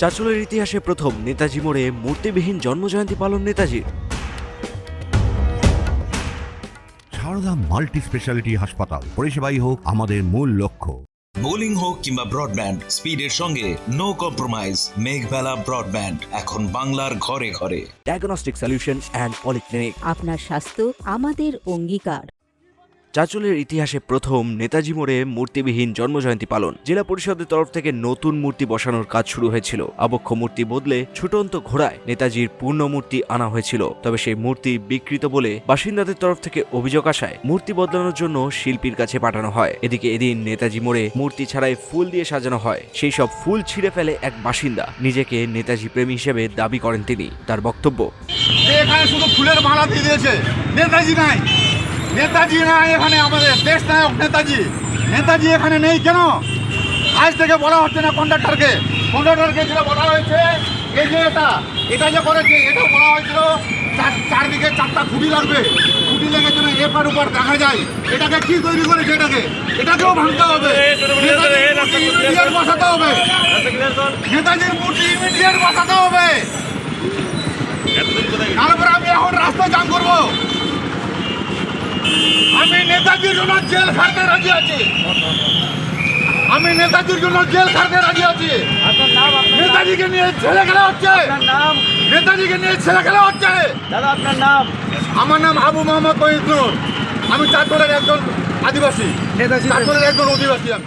চাঁচলের ইতিহাসে প্রথম নেতাজি মোড়ে মূর্তিবিহীন জন্মজয়ন্তী পালন নেতাজির। সারদা মাল্টি স্পেশালিটি হাসপাতাল পরিষেবাই হোক আমাদের মূল লক্ষ্য। বোলিং হোক কিংবা ব্রডব্যান্ড স্পিডের সঙ্গে নো কম্প্রোমাইজ মেঘবেলা ব্রডব্যান্ড এখন বাংলার ঘরে ঘরে। ডায়াগনস্টিক সলিউশন অ্যান্ড পলিক্লিনিক আপনার স্বাস্থ্য আমাদের অঙ্গীকার। চাঁচলের ইতিহাসে প্রথম নেতাজি মোড়ে মূর্তিবিহীন জন্মজয়ন্তী পালন। জেলা পরিষদের তরফ থেকে নতুন মূর্তি বসানোর কাজ শুরু হয়েছিল। আবক্ষ মূর্তি বদলে ছুটন্ত ঘোড়ায় নেতাজির পূর্ণ মূর্তি আনা হয়েছিল। তবে সেই মূর্তি বিকৃত বলে বাসিন্দাদের তরফ থেকে অভিযোগ আসায় মূর্তি বদলানোর জন্য শিল্পীর কাছে পাঠানো হয়। এদিকে এদিন নেতাজি মোড়ে মূর্তি ছাড়াই ফুল দিয়ে সাজানো হয়। সেই সব ফুল ছিঁড়ে ফেলে এক বাসিন্দা। নিজেকে নেতাজি প্রেমী হিসেবে দাবি করেন তিনি। তার বক্তব্য এখানে শুধু ফুলের মালা দিয়ে দিয়েছে, নেতাজি নাই। নেতাজি নাই এখানে আমাদের দেশ নায়ক নেতাজি। নেতাজি এখানে নেই কেন? আজ থেকে বলা হচ্ছে না কন্ডাক্টরকে। কন্ডাক্টরকে যেটা বলা হয়েছে, এই যে এটা এটা যে করেছে, এটা বলা হয়েছিল, চার- চারদিকে চারটা খুঁটি লাগবে। খুঁটি লেগে যেন এপার উপর দেখা যায়। এটাকে কি তৈরি করেছে এটাকে? এটাকেও ভাঙতে হবে। ইমিডিয়েট বসাতে হবে। নেতাজির মূর্তি ইমিডিয়েট বসাতে হবে। তারপরে আমি এখন রাস্তা জাম করব। আমি নেতাজির জন্য জেল খাটতে রাজি আছি। আমি নেতাজির জন্য জেল খাটতে রাজি আছি। নেতাজিকে নিয়ে ছেলে খেলা হচ্ছে। নেতাজিকে নিয়ে ছেলে খেলা হচ্ছে। দাদা আপনার নাম? আমার নাম আবু মোহাম্মদ মহিদুর আমি চাঁদপুরের একজন আদিবাসী। চাঁদপুরের একজন অধিবাসী আমি।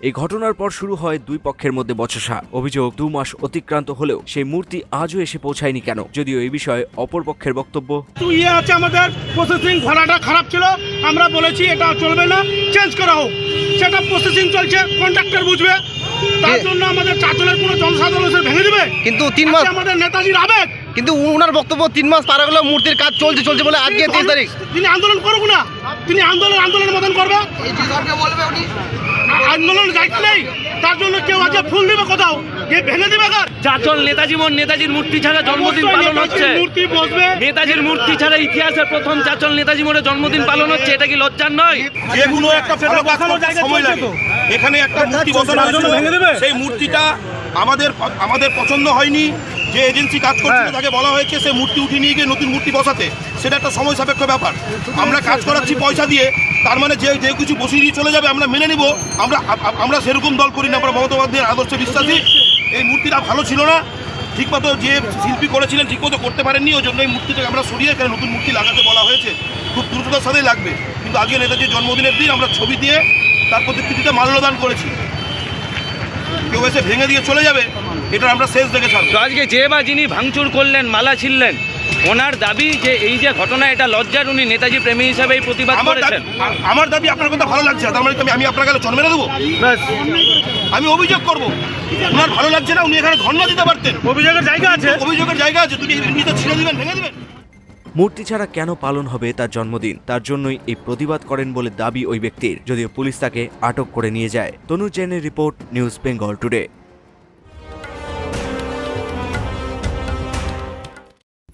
এই ঘটনার পর শুরু হয় দুই পক্ষের মধ্যে বচসা। অভিযোগ দু মাস অতিক্রান্ত হলেও সেই মূর্তি আজও এসে পৌঁছায়নি কেন? যদিও এই বিষয়ে অপর পক্ষের বক্তব্য। ইয়ে আছে আমাদের প্রসেসিং ঘোড়াটা খারাপ ছিল আমরা বলেছি এটা চলবে না চেঞ্জ করা হোক। সেটা প্রসেসিং চলছে কন্ট্রাক্টর বুঝবে। তার জন্য আমাদের চাচলের কোনো জনসাধারণ ভেঙে দেবে? কিন্তু তিন মাস আমাদের নেতাজির আবেগ। কিন্তু উনার বক্তব্য তিন মাস পার হলো মূর্তির কাজ চলছে চলছে বলে আজকে তেইশ তারিখ। তিনি আন্দোলন করুক না। তিনি আন্দোলন আন্দোলনের মতন করবে। আন্দোলন জায়গা নেই। তার জন্য কেউ আজকে ফুল দিবে কোথাও। ভেঙে দিবে কার চাচল নেতাজি নেতাজির মূর্তি ছাড়া জন্মদিন পালন হচ্ছে। মূর্তি বসবে। নেতাজির মূর্তি ছাড়া ইতিহাসের প্রথম চাচল নেতাজি জন্মদিন পালন হচ্ছে এটা কি লজ্জার নয়? যেগুলো একটা ভালো কাজ করতে সময় লাগে। এখানে একটা মূর্তি সেই মূর্তিটা আমাদের আমাদের পছন্দ হয়নি। যে এজেন্সি কাজ করছিল তাকে বলা হয়েছে সে মূর্তি উঠিয়ে নিয়ে গিয়ে নতুন মূর্তি বসাতে সেটা একটা সময় সাপেক্ষ ব্যাপার। আমরা কাজ করাচ্ছি পয়সা দিয়ে তার মানে যে যে কিছু বসিয়ে দিয়ে চলে যাবে আমরা মেনে নিব। আমরা আমরা সেরকম দল করি না আমরা মমতা বন্দ্যোপাধ্যায়ের আদর্শে বিশ্বাসী। এই মূর্তিটা ভালো ছিল না। ঠিকমতো যে শিল্পী করেছিলেন ঠিকমতো করতে পারেননি ওই জন্য এই মূর্তিটাকে আমরা সরিয়ে এখানে নতুন মূর্তি লাগাতে বলা হয়েছে। খুব দ্রুততার সাথেই লাগবে। কিন্তু আজকে নেতাজির জন্মদিনের দিন আমরা ছবি দিয়ে তার প্রতিকৃতিতে মাল্যদান করেছি। কেউ এসে ভেঙে দিয়ে চলে যাবে এটা আমরা শেষ দেখে ছাড়বো। তো আজকে যে বা যিনি ভাঙচুর করলেন মালা ছিললেন ওনার দাবি যে এই যে ঘটনা এটা লজ্জার উনি নেতাজি প্রেমী হিসাবে এই প্রতিবাদ করেছেন। আমার দাবি আপনার কথা ভালো লাগছে না, তার মানে কি আমি- আমি আপনার কাছে জন্মে দেবো? আমি অভিযোগ করব। ওনার ভালো লাগছে না উনি এখানে ধর্ণা দিতে পারতেন। অভিযোগের জায়গা আছে। অভিযোগের জায়গা আছে তুমি ছিঁড়ে দিবেন ভেঙে দিবেন। মূর্তি ছাড়া কেন পালন হবে তার জন্মদিন? তার জন্যই এই প্রতিবাদ করেন বলে দাবি ওই ব্যক্তির যদিও পুলিশ তাকে আটক করে নিয়ে যায়। তনু জৈনের রিপোর্ট নিউজ বেঙ্গল টুডে।